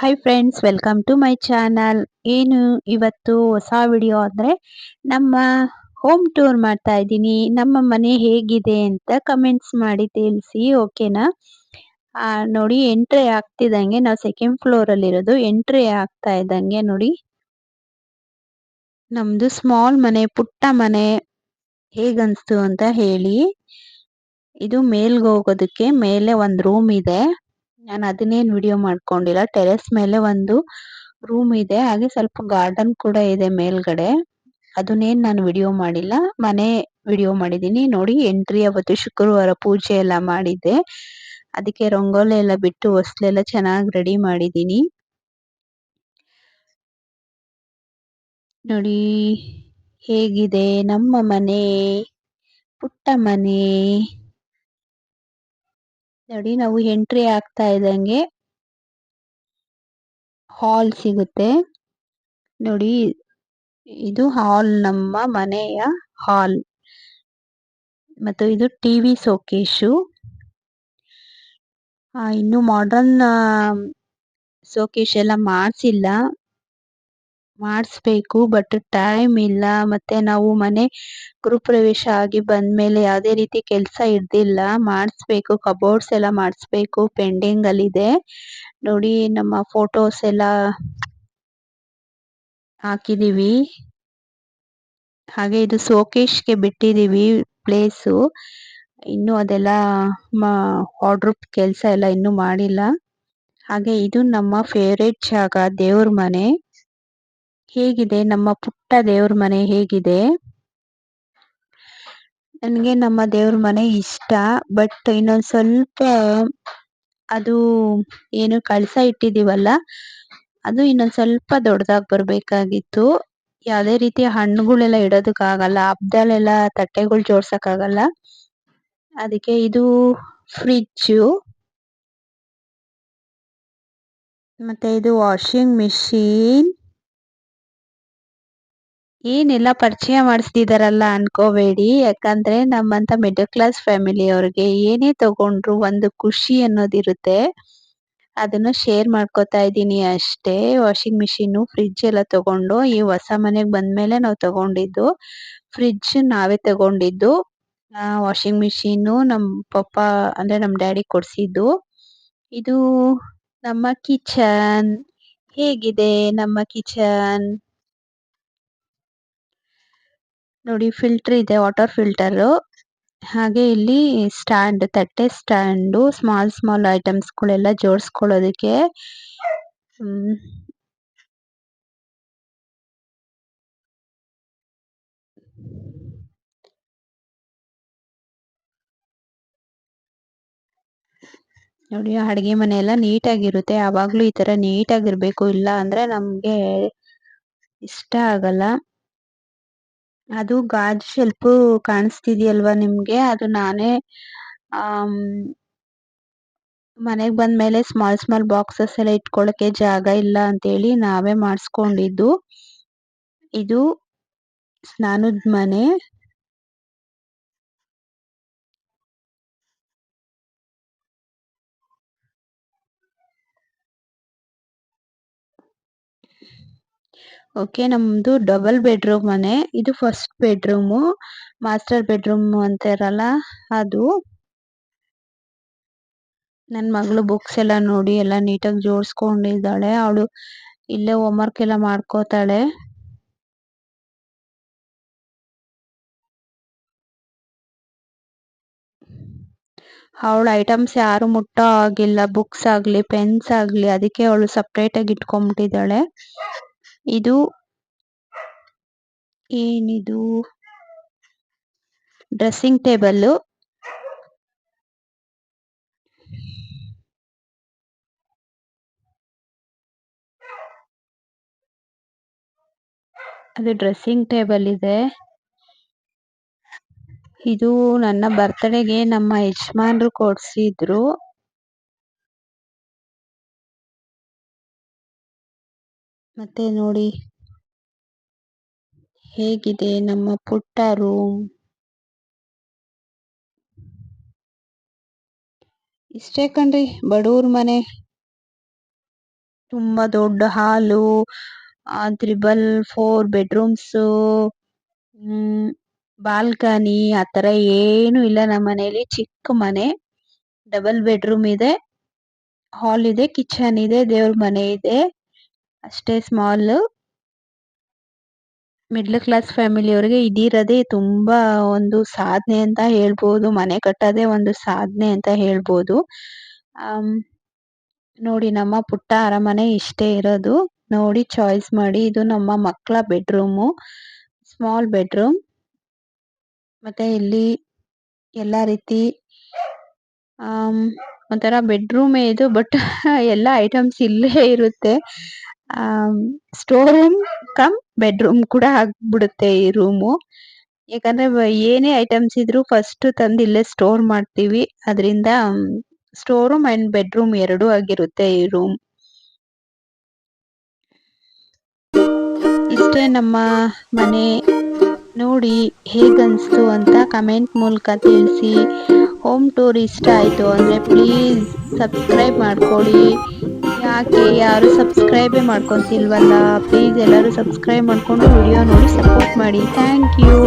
Hi friends welcome to my channel ಏನು ಇವತ್ತು ಹೊಸ ವಿಡಿಯೋ ಅಂದರೆ ನಮ್ಮ ಹೋಮ್ ಟೂರ್ ಮಾಡ್ತಾ ಇದ್ದೀನಿ. ನಮ್ಮ ಮನೆ ಹೇಗಿದೆ ಅಂತ ಕಮೆಂಟ್ಸ್ ಮಾಡಿ ತಿಳಿಸಿ ಓಕೆನಾ ನೋಡಿ ಎಂಟ್ರಿ ಆಗ್ತಿದ್ದಂಗೆ ನಾವು ಸೆಕೆಂಡ್ ಫ್ಲೋರಲ್ಲಿರೋದು ಎಂಟ್ರಿ ಆಗ್ತಾ ಇದ್ದಂಗೆ ನೋಡಿ. ನಮ್ಮದು ಸ್ಮಾಲ್ ಮನೆ, ಪುಟ್ಟ ಮನೆ ಹೇಗನ್ನಿಸ್ತು ಅಂತ ಹೇಳಿ. ಇದು ಮೇಲ್ಗೆ ಹೋಗೋದಕ್ಕೆ, ಮೇಲೆ ಒಂದು ರೂಮ್ ಇದೆ. ನಾನು ಅದನ್ನೇನು ವಿಡಿಯೋ ಮಾಡ್ಕೊಂಡಿಲ್ಲ. ಟೆರೆಸ್ ಮೇಲೆ ಒಂದು ರೂಮ್ ಇದೆ. ಹಾಗೆ ಸ್ವಲ್ಪ ಗಾರ್ಡನ್ ಕೂಡ ಇದೆ ಮೇಲ್ಗಡೆ. ಅದನ್ನೇನು ನಾನು ವಿಡಿಯೋ ಮಾಡಿಲ್ಲ. ಮನೆ ವಿಡಿಯೋ ಮಾಡಿದ್ದೀನಿ ನೋಡಿ, ಎಂಟ್ರಿ ಅವತ್ತು ಶುಕ್ರವಾರ ಪೂಜೆ ಎಲ್ಲ ಮಾಡಿದ್ದೆ. ಅದಕ್ಕೆ ರಂಗೋಲಿ ಎಲ್ಲ ಬಿಟ್ಟು ಹೊಸ್ಲೆಲ್ಲ ಚೆನ್ನಾಗಿ ರೆಡಿ ಮಾಡಿದ್ದೀನಿ ನೋಡಿ, ಹೇಗಿದೆ ನಮ್ಮ ಮನೆ? ಪುಟ್ಟ ಮನೆ. ನೋಡಿ, ನಾವು ಎಂಟ್ರಿ ಆಗ್ತಾ ಇದ್ದಂಗೆ ಹಾಲ್ ಸಿಗುತ್ತೆ. ನೋಡಿ, ಇದು ಹಾಲ್ ನಮ್ಮ ಮನೆಯ ಹಾಲ್ ಮತ್ತು ಇದು ಟಿವಿ ಸೋಕೇಶು ಇನ್ನು ಮಾಡರ್ನ್ ಸೋಕೇಶ್ ಎಲ್ಲ ಮಾಡಿಸಿಲ್ಲ. ಮಾಡಿಸ್ಬೇಕು ಬಟ್ ಟೈಮ್ ಇಲ್ಲ, ಮತ್ತೆ ನಾವು ಮನೆ ಗೃಹಪ್ರವೇಶ ಆಗಿ ಬಂದ್ಮೇಲೆ ಯಾವುದೇ ರೀತಿ ಕೆಲಸ ಇರ್ಲಿಲ್ಲ ಮಾಡಿಸ್ಬೇಕು ಕಬೋರ್ಡ್ಸ್ ಎಲ್ಲ ಮಾಡಿಸ್ಬೇಕು ಪೆಂಡಿಂಗ್ ಅಲ್ಲಿ ಇದೆ ನೋಡಿ, ನಮ್ಮ ಫೋಟೋಸ್ ಎಲ್ಲ ಹಾಕಿದೀವಿ ಹಾಗೆ ಇದು ಸೋಕೇಶ್ಗೆ ಬಿಟ್ಟಿದೀವಿ ಪ್ಲೇಸು ಇನ್ನು ಅದೆಲ್ಲ ಆರ್ಡ್ರ್ ಕೆಲಸ ಎಲ್ಲ ಇನ್ನೂ ಮಾಡಿಲ್ಲ. ಹಾಗೆ ಇದು ನಮ್ಮ ಫೇವ್ರೇಟ್ ಜಾಗ, ದೇವ್ರ ಮನೆ. ಹೇಗಿದೆ? ನಮ್ಮ ಪುಟ್ಟ ದೇವ್ರ ಮನೆ ಹೇಗಿದೆ? ನನಗೆ ನಮ್ಮ ದೇವ್ರ ಮನೆ ಇಷ್ಟ, ಬಟ್ ಇನ್ನೊಂದು ಸ್ವಲ್ಪ ಅದು ಏನು ಕಳಸ ಇಟ್ಟಿದೀವಲ್ಲ, ಅದು ಇನ್ನೊಂದು ಸ್ವಲ್ಪ ದೊಡ್ಡದಾಗಿ ಬರಬೇಕಾಗಿತ್ತು. ಯಾವುದೇ ರೀತಿಯ ಹಣ್ಣುಗಳೆಲ್ಲ ಇಡೋದಕ್ಕಾಗಲ್ಲ ಹಬ್ಬದಲ್ಲೆಲ್ಲ ತಟ್ಟೆಗಳು ಜೋಡ್ಸಕ್ಕಾಗಲ್ಲ. ಅದಕ್ಕೆ ಇದು ಫ್ರಿಜ್ಜು. ಮತ್ತೆ ಇದು ವಾಷಿಂಗ್ ಮಿಷಿನ್. ಏನೆಲ್ಲ ಪರಿಚಯ ಮಾಡಿಸ್ತಿದಾರಲ್ಲ ಅನ್ಕೋಬೇಡಿ. ಯಾಕಂದ್ರೆ ನಮ್ಮಂತ ಮಿಡಲ್ ಕ್ಲಾಸ್ ಫ್ಯಾಮಿಲಿ ಅವ್ರಿಗೆ ಏನೇ ತಗೊಂಡ್ರು ಒಂದು ಖುಷಿ ಅನ್ನೋದಿರುತ್ತೆ ಅದನ್ನ ಶೇರ್ ಮಾಡ್ಕೋತಾ ಇದ್ದೀನಿ ಅಷ್ಟೇ. ವಾಷಿಂಗ್ ಮಿಷಿನು ಫ್ರಿಜ್ ಎಲ್ಲ ತಗೊಂಡು ಈ ಹೊಸ ಮನೆಗೆ ಬಂದ್ಮೇಲೆ ನಾವು ತಗೊಂಡಿದ್ದು. ಫ್ರಿಜ್ ನಾವೇ ತಗೊಂಡಿದ್ದು. ವಾಷಿಂಗ್ ಮಿಷಿನು ನಮ್ಮ ಪಪ್ಪ, ಅಂದ್ರೆ ನಮ್ಮ ಡ್ಯಾಡಿ ಕೊಡ್ಸಿದ್ದು. ಇದು ನಮ್ಮ ಕಿಚನ್ ಹೇಗಿದೆ? ನಮ್ಮ ಕಿಚನ್ ನೋಡಿ ಫಿಲ್ಟರ್ ಇದೆ ವಾಟರ್ ಫಿಲ್ಟರ್ ಹಾಗೆ ಇಲ್ಲಿ ಸ್ಟ್ಯಾಂಡ್ ತಟ್ಟೆ ಸ್ಟ್ಯಾಂಡ್ ಸ್ಮಾಲ್ ಸ್ಮಾಲ್ ಐಟಮ್ಸ್ಗಳೆಲ್ಲ ಜೋಡಿಸ್ಕೊಳ್ಳೋದಕ್ಕೆ, ಹ್ಮ್. ನೋಡಿ ಅಡಿಗೆ ಮನೆ ಎಲ್ಲ ನೀಟಾಗಿರುತ್ತೆ. ಯಾವಾಗ್ಲೂ ಈ ತರ ನೀಟಾಗಿರ್ಬೇಕು. ಇಲ್ಲ ಅಂದ್ರೆ ನಮಗೆ ಇಷ್ಟ ಆಗಲ್ಲ. ಅದು ಗಾಜು ಶೆಲ್ಫು ಕಾಣಿಸ್ತಿದೆಯಲ್ವಾ ನಿಮಗೆ? ಅದು ನಾನೇ ಮನೆಗೆ ಬಂದ ಮೇಲೆ ಸ್ಮಾಲ್ ಸ್ಮಾಲ್ ಬಾಕ್ಸಸ್ ಎಲ್ಲ ಇಟ್ಕೊಳ್ಳೋಕ್ಕೆ ಜಾಗ ಇಲ್ಲ ಅಂತೇಳಿ ನಾವೇ ಮಾಡಿಸ್ಕೊಂಡಿದ್ದು. ಇದು ಸ್ನಾನದ ಮನೆ. ಓಕೆ ನಮ್ದು ಡಬಲ್ ಬೆಡ್ರೂಮ್ ಮನೆ. ಇದು ಫಸ್ಟ್ ಬೆಡ್ರೂಮು ಮಾಸ್ಟರ್ ಬೆಡ್ರೂಮ್ ಅಂತಾರಲ್ಲ ಅದು ನನ್ನ ಮಗಳು ಬುಕ್ಸ್ ಎಲ್ಲ ನೋಡಿ, ಎಲ್ಲ ನೀಟಾಗಿ ಜೋಡಿಸ್ಕೊಂಡಿದ್ದಾಳೆ. ಅವಳು ಇಲ್ಲೇ ಹೋಮ್ವರ್ಕ್ ಎಲ್ಲ ಮಾಡ್ಕೋತಾಳೆ. ಅವಳ ಐಟಮ್ಸ್ ಯಾರು ಮುಟ್ಟೋ ಆಗಿಲ್ಲ ಬುಕ್ಸ್ ಆಗಲಿ ಪೆನ್ಸ್ ಆಗಲಿ, ಅದಕ್ಕೆ ಅವಳು ಸಪ್ರೇಟಾಗಿ ಇಟ್ಕೊಂಡ್ಬಿಟ್ಟಿದ್ದಾಳೆ. ಇದು ಏನಿದು? ಡ್ರೆಸ್ಸಿಂಗ್ ಟೇಬಲ್ ಅದು ಡ್ರೆಸ್ಸಿಂಗ್ ಟೇಬಲ್ ಇದೆ. ಇದು ನನ್ನ ಬರ್ತ್ಡೇಗೆ ನಮ್ಮ ಯಜಮಾನ್ರು ಕೊಡ್ಸಿದ್ರು. ಮತ್ತೆ ನೋಡಿ. ಹೇಗಿದೆ ನಮ್ಮ ಪುಟ್ಟ ರೂಮ್? ಇಷ್ಟೇ ಕಣ್ರಿ ಬಡವ್ರ ಮನೆ. ತುಂಬಾ ದೊಡ್ಡ ಹಾಲು ತ್ರಿಬಲ್ ಫೋರ್ ಬೆಡ್ರೂಮ್ಸ್ ಬಾಲ್ಕನಿ ಆತರ ಏನು ಇಲ್ಲ ನಮ್ಮ ಮನೇಲಿ. ಚಿಕ್ಕ ಮನೆ, ಡಬಲ್ ಬೆಡ್ರೂಮ್ ಇದೆ, ಹಾಲ್ ಇದೆ, ಕಿಚನ್ ಇದೆ, ದೇವ್ರ ಮನೆ ಇದೆ. ಅಷ್ಟೇ ಸ್ಮಾಲ್ ಮಿಡ್ಲ್ ಕ್ಲಾಸ್ ಫ್ಯಾಮಿಲಿ ಅವರಿಗೆ ಇದಿರೋದೇ ತುಂಬಾ ಒಂದು ಸಾಧನೆ ಅಂತ ಹೇಳ್ಬೋದು, ಮನೆ ಕಟ್ಟೋದೇ ಒಂದು ಸಾಧನೆ ಅಂತ ಹೇಳ್ಬೋದು. ನೋಡಿ ನಮ್ಮ ಪುಟ್ಟ ಅರಮನೆ ಇಷ್ಟೇ ಇರೋದು. ನೋಡಿ ಚಾಯ್ಸ್ ಮಾಡಿ, ಇದು ನಮ್ಮ ಮಕ್ಕಳ ಬೆಡ್ರೂಮು ಸ್ಮಾಲ್ ಬೆಡ್ರೂಮ್ ಮತ್ತೆ ಇಲ್ಲಿ ಎಲ್ಲ ರೀತಿ ಒಂಥರ ಬೆಡ್ರೂಮೇ ಇದು ಬಟ್ ಎಲ್ಲ ಐಟಮ್ಸ್ ಇಲ್ಲೇ ಇರುತ್ತೆ. ಸ್ಟೋರ್ ರೂಮ್ ಕಮ್ ಬೆಡ್ರೂಮ್ ಕೂಡ ಆಗ್ಬಿಡುತ್ತೆ ಈ ರೂಮು ಯಾಕಂದ್ರೆ ಏನೇ ಐಟಮ್ಸ್ ಇದ್ರು ಫಸ್ಟ್ ತಂದು ಇಲ್ಲೇ ಸ್ಟೋರ್ ಮಾಡ್ತೀವಿ. ಅದರಿಂದ ಸ್ಟೋರ್ ರೂಮ್ ಅಂಡ್ ಬೆಡ್ರೂಮ್ ಎರಡು ಆಗಿರುತ್ತೆ ಈ ರೂಮ್ ಇಷ್ಟೇ ನಮ್ಮ ಮನೆ ನೋಡಿ ಹೇಗನ್ಸ್ತು ಅಂತ ಕಮೆಂಟ್ ಮೂಲಕ ತಿಳಿಸಿ. ಹೋಮ್ ಟೂರ್ ಇಷ್ಟ ಆಯಿತು ಅಂದರೆ ಪ್ಲೀಸ್ ಸಬ್ಸ್ಕ್ರೈಬ್ ಮಾಡ್ಕೊಳ್ಳಿ. ಯಾಕೆ ಯಾರು ಸಬ್ಸ್ಕ್ರೈಬೇ ಮಾಡ್ಕೊತಿಲ್ವಲ್ಲ? ಪ್ಲೀಸ್ ಎಲ್ಲರೂ ಸಬ್ಸ್ಕ್ರೈಬ್ ಮಾಡಿಕೊಂಡು ವಿಡಿಯೋ ನೋಡಿ ಸಪೋರ್ಟ್ ಮಾಡಿ. Thank you